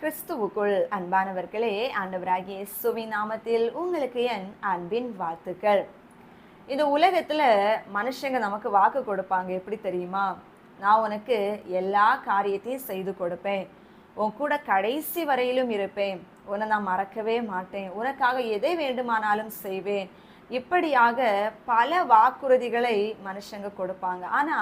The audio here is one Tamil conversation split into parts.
கிறிஸ்துவுக்குள் அன்பானவர்களே ஆண்டவராகிய சுவி நாமத்தில் உங்களுக்கு என் அன்பின் வாழ்த்துக்கள். இந்த உலகத்தில் மனுஷங்க நமக்கு வாக்கு கொடுப்பாங்க எப்படி தெரியுமா? நான் உனக்கு எல்லா காரியத்தையும் செய்து கொடுப்பேன். உன் கூட கடைசி வரையிலும் இருப்பேன். உன்னை நான் மறக்கவே மாட்டேன். உனக்காக எதை வேண்டுமானாலும் செய்வேன். இப்படியாக பல வாக்குறுதிகளை மனுஷங்க கொடுப்பாங்க. ஆனா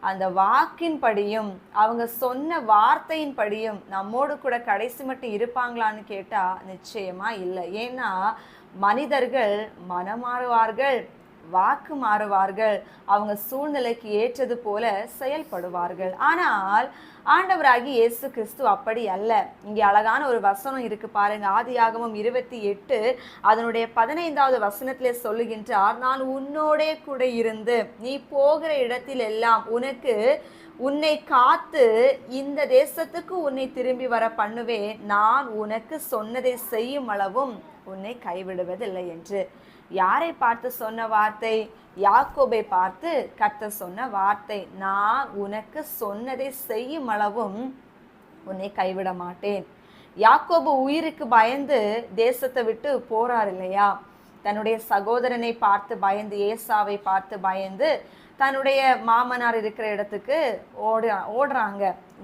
அந்த வாக்கின்படியும் அவங்க சொன்ன வார்த்தையின்படியும் நம்மோடு கூட கடைசி மட்டும் இருப்பாங்களான்னு கேட்டா நிச்சயமா இல்லை. ஏன்னா மனிதர்கள் மனமாறுவார்கள். வாக்கு மாறுவார்கள். அவங்க சூழ்நிலைக்கு ஏற்றது போல செயல்படுவார்கள். ஆனால் ஆண்டவராகி இயேசு கிறிஸ்து அப்படி அல்ல. இங்கே அழகான ஒரு வசனம் இருக்கு பாருங்க. ஆதியாகமும் இருபத்தி எட்டு அதனுடைய பதினைந்தாவது வசனத்திலே சொல்லுகின்றார் நான் உன்னோடே கூட இருந்து நீ போகிற இடத்தில் எல்லாம் உனக்கு உன்னை காத்து இந்த தேசத்துக்கு உன்னை திரும்பி வர பண்ணுவேன். நான் உனக்கு சொன்னதை செய்யும் அளவும் உன்னை கைவிடுவதில்லை என்று. யாரை பார்த்து சொன்ன வார்த்தை? யாக்கோபை பார்த்து கத்த சொன்ன வார்த்தை நான் உனக்கு சொன்னதை செய்யும் அளவும் உன்னை கைவிட மாட்டேன். யாக்கோபு உயிருக்கு பயந்து தேசத்தை விட்டு போறார் இல்லையா? தன்னுடைய சகோதரனை பார்த்து பயந்து ஏசாவை பார்த்து பயந்து தன்னுடைய மாமனார் இருக்கிற இடத்துக்கு ஓடு ஓடுறாங்க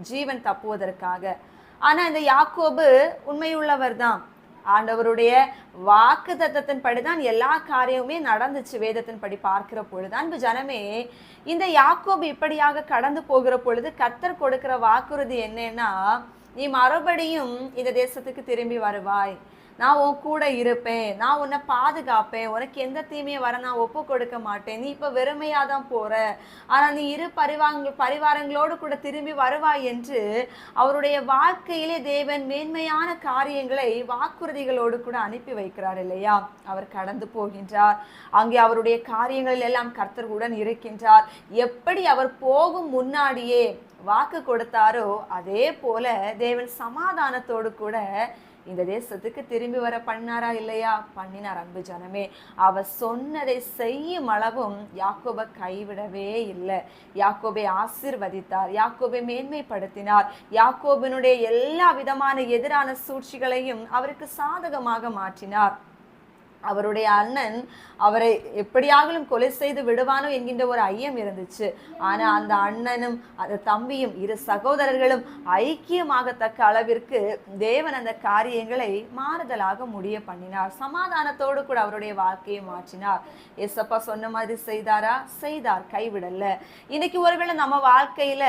ஜீவன் தப்புவதற்காக. ஆனால் இந்த யாக்கோபு உண்மையுள்ளவர் தான் ஆண்டவருடைய வாக்கு தத்தத்தின் படிதான் எல்லா காரியமுமே நடந்துச்சு வேதத்தின் படி பார்க்கிற பொழுது. அன்பு ஜனமே இந்த யாக்கோபு இப்படியாக கடந்து போகிற பொழுது கத்தர் கொடுக்கிற வாக்குறுதி என்னன்னா நீ மறுபடியும் இந்த தேசத்துக்கு திரும்பி வருவாய். நான் உன் கூட இருப்பேன் நான் உன்னை பாதுகாப்பேன் உனக்கு எந்த தீமையும் வர நான் ஒப்பு கொடுக்க மாட்டேன். நீ இப்போ வெறுமையாக தான் போற. ஆனால் நீ இரு பரிவாங்க பரிவாரங்களோடு கூட திரும்பி வருவாய் என்று அவருடைய வாழ்க்கையிலே தேவன் மேன்மையான காரியங்களை வாக்குறுதிகளோடு கூட அனுப்பி வைக்கிறார் இல்லையா? அவர் கடந்து போகின்றார். அங்கே அவருடைய காரியங்களில் எல்லாம் கர்த்தர்களுடன் இருக்கின்றார். எப்படி அவர் போகும் முன்னாடியே வாக்கு கொடுத்தாரோ அதே போல தேவன் சமாதானத்தோடு கூட இந்த தேசத்துக்கு திரும்பி வர பண்ணாரா இல்லையா? பண்ணினார் அன்பு ஜனமே. அவர் சொன்னதை செய்யும் அளவும் யாக்கோபை கைவிடவே இல்லை. யாக்கோபை ஆசிர்வதித்தார். யாக்கோபை மேன்மைப்படுத்தினார். யாக்கோபினுடைய எல்லா விதமான எதிரான சூழ்ச்சிகளையும் அவருக்கு சாதகமாக மாற்றினார். அவருடைய அண்ணன் அவரை எப்படியாகலும் கொலை செய்து விடுவானோ என்கின்ற ஒரு ஐயம் இருந்துச்சு. ஆனா அந்த அண்ணனும் அந்த தம்பியும் இரு சகோதரர்களும் ஐக்கியமாகத்தக்க அளவிற்கு தேவன் அந்த காரியங்களை மாறுதலாக முடிய பண்ணினார். சமாதானத்தோடு கூட அவருடைய வாழ்க்கையை மாற்றினார். எசப்பா சொன்ன மாதிரி செய்தாரா? செய்தார். கைவிடல. இன்னைக்கு ஒருவேளை நம்ம வாழ்க்கையில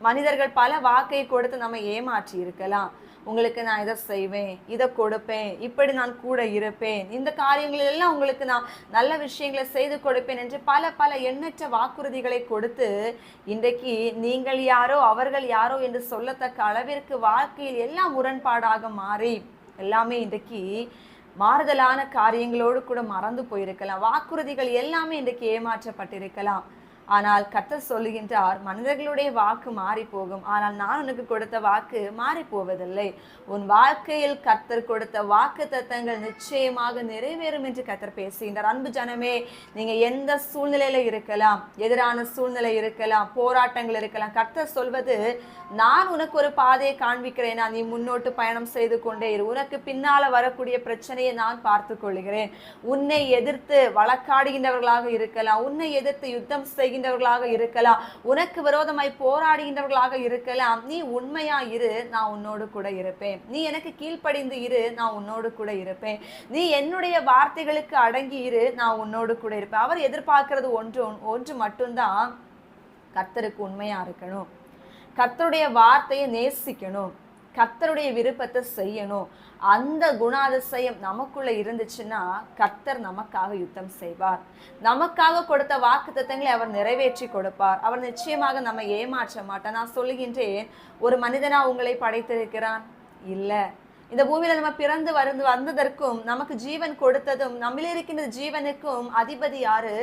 மனிதர்கள் பல வாக்கை கொடுத்து நம்ம ஏமாற்றி இருக்கலாம். உங்களுக்கு நான் இதை செய்வேன் இதை கொடுப்பேன் இப்படி நான் கூட இருப்பேன். இந்த காரியங்கள் எல்லாம் உங்களுக்கு நான் நல்ல விஷயங்களை செய்து கொடுப்பேன் என்று பல பல எண்ணற்ற வாக்குறுதிகளை கொடுத்து இன்றைக்கு நீங்கள் யாரோ அவர்கள் யாரோ என்று சொல்லத்தக்க அளவிற்கு வாழ்க்கையில் எல்லாம் முரண்பாடாக மாறி எல்லாமே இன்றைக்கு மாறுதலான காரியங்களோடு கூட மறந்து போயிருக்கலாம். வாக்குறுதிகள் எல்லாமே இன்றைக்கு ஏமாற்றப்பட்டிருக்கலாம். ஆனால் கர்த்தர் சொல்லுகின்றார் மனிதர்களுடைய வாக்கு மாறி போகும் ஆனால் நான் உனக்கு கொடுத்த வாக்கு மாறி போவதில்லை உன் வாழ்க்கையில் கர்த்தர் கொடுத்த வாக்கு தத்தங்கள் நிச்சயமாக நிறைவேறும் என்று கர்த்தர் பேசுகின்றார். அன்பு ஜனமே நீங்க எந்த சூழ்நிலையில இருக்கலாம் எதிரான சூழ்நிலை இருக்கலாம் போராட்டங்கள் இருக்கலாம் கர்த்தர் சொல்வது நான் உனக்கு ஒரு பாதையை காண்பிக்கிறேன். நான் நீ முன்னோட்டு பயணம் செய்து கொண்டே இரு. உனக்கு பின்னால வரக்கூடிய பிரச்சனையை நான் பார்த்து கொள்கிறேன். உன்னை எதிர்த்து வழக்காடுகின்றவர்களாக இருக்கலாம். உன்னை எதிர்த்து யுத்தம் செய்கின்றவர்களாக இருக்கலாம். உனக்கு விரோதமாய் போராடுகின்றவர்களாக இருக்கலாம். நீ உண்மையா இரு நான் உன்னோடு கூட இருப்பேன். நீ எனக்கு கீழ்ப்படிந்து இரு நான் உன்னோடு கூட இருப்பேன். நீ என்னுடைய வார்த்தைகளுக்கு அடங்கி இரு நான் உன்னோடு கூட இருப்பேன். அவர் எதிர்பார்க்கிறது ஒன்று ஒன்று மட்டும்தான் கர்த்தருக்கு உண்மையா இருக்கணும். கர்த்தருடைய வார்த்தையை நேசிக்கணும். கர்த்தருடைய விருப்பத்தை செய்யணும். அந்த குணாதிசயம் நமக்குள்ள இருந்துச்சுன்னா கர்த்தர் நமக்காக யுத்தம் செய்வார். நமக்காக கொடுத்த வாக்கு தத்தங்களை அவர் நிறைவேற்றி கொடுப்பார். அவர் நிச்சயமாக நம்ம ஏமாற்ற மாட்டார். நான் சொல்லுகின்றேன் ஒரு மனிதனா உங்களை படைத்திருக்கிறான்? இல்லை. இந்த பூமியில நம்ம பிறந்து வந்து வந்ததற்கும் நமக்கு ஜீவன் கொடுத்ததும் நம்மில் இருக்கின்ற ஜீவனுக்கும் அதிபதி யாரு?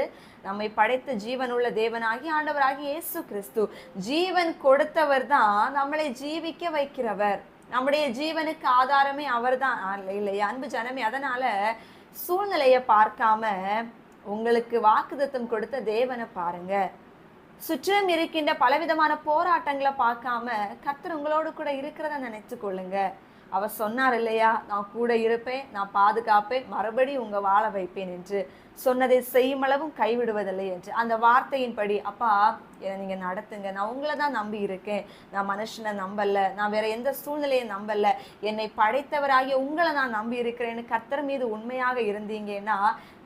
நம்மை படைத்த ஜீவனுள்ள தேவனாகி ஆண்டவராகி இயேசு கிறிஸ்து. ஜீவன் கொடுத்தவர் தான் நம்மளை ஜீவிக்க வைக்கிறவர். நம்முடைய ஜீவனுக்கு ஆதாரமே அவர்தான். இல்லையா அன்பு ஜனமே அதனால சூழ்நிலையை பார்க்காம உங்களுக்கு வாக்குதத்தம் கொடுத்த தேவனை பாருங்க. சுற்றிலும் இருக்கின்ற பலவிதமான போராட்டங்களை பார்க்காம கத்தர் உங்களோடு கூட இருக்கிறத நினைச்சு கொள்ளுங்க. அவர் சொன்னார் இல்லையா நான் கூட இருப்பேன் நான் பாதுகாப்பேன் மறுபடி உங்க வாழ வைப்பேன் என்று சொன்னதை செய்யும் அளவும் கைவிடுவதில்லை என்று. அந்த வார்த்தையின்படி அப்பா என்னை நீங்கள் நடத்துங்க நான் உங்களை தான் நம்பி இருக்கேன். நான் மனுஷனை நம்பல நான் வேற எந்த சூழ்நிலையை நம்பல. என்னை படைத்தவராகிய உங்களை நான் நம்பி இருக்கிறேன்னு கத்தர் மீது உண்மையாக இருந்தீங்கன்னா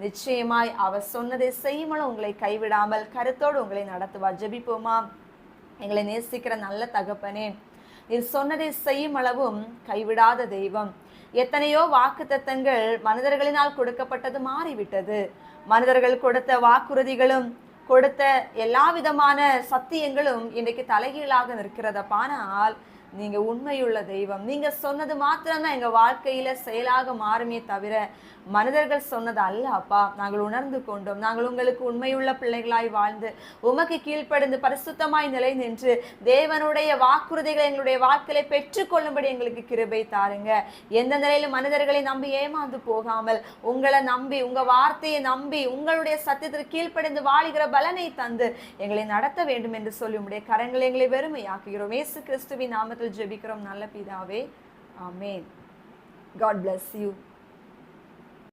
நிச்சயமாய் அவர் சொன்னதை செய்யும் உங்களை கைவிடாமல் கருத்தோடு உங்களை நடத்துவார். ஜெபிப்போமா? எங்களை நேசிக்கிற நல்ல தகப்பனே இது சொன்னதை செய்யும் அளவும் கைவிடாத தெய்வம். எத்தனையோ வாக்குத்தத்தங்கள் மனிதர்களினால் கொடுக்கப்பட்டது மாறிவிட்டது. மனிதர்கள் கொடுத்த வாக்குறுதிகளும் கொடுத்த எல்லா விதமான சத்தியங்களும் இன்றைக்கு தலைகீழாக நிற்கிறதப்பானால் நீங்க உண்மையுள்ள தெய்வம். நீங்க சொன்னது மாத்திரம்தான் எங்க வாழ்க்கையில செயலாக மாறுமே தவிர மனிதர்கள் சொன்னது அல்ல அப்பா. நாங்கள் உணர்ந்து கொண்டோம். நாங்கள் உங்களுக்கு உண்மையுள்ள பிள்ளைகளாய் வாழ்ந்து உமக்கு கீழ்ப்படுந்து பரிசுத்தமாய் நிலை நின்று தேவனுடைய வாக்குறுதிகளை எங்களுடைய வாழ்க்கையில பெற்றுக்கொள்ளும்படி எங்களுக்கு கிருபை தாருங்க. எந்த நிலையிலும் மனிதர்களை நம்பி ஏமாந்து போகாமல் உங்களை நம்பி உங்க வார்த்தையை நம்பி உங்களுடைய சத்தியத்திற்கு கீழ்ப்படிந்து வாழுகிற பலனை தந்து எங்களை நடத்த வேண்டும் என்று சொல்லி உங்களுடைய கரங்களை எங்களை வெறுமையாக்குகிறோம். ஏசு கிறிஸ்துவின் நாமத்தில் ஜெபிக்கிறோம் நல்ல பிதாவே. ஆமேன். God bless you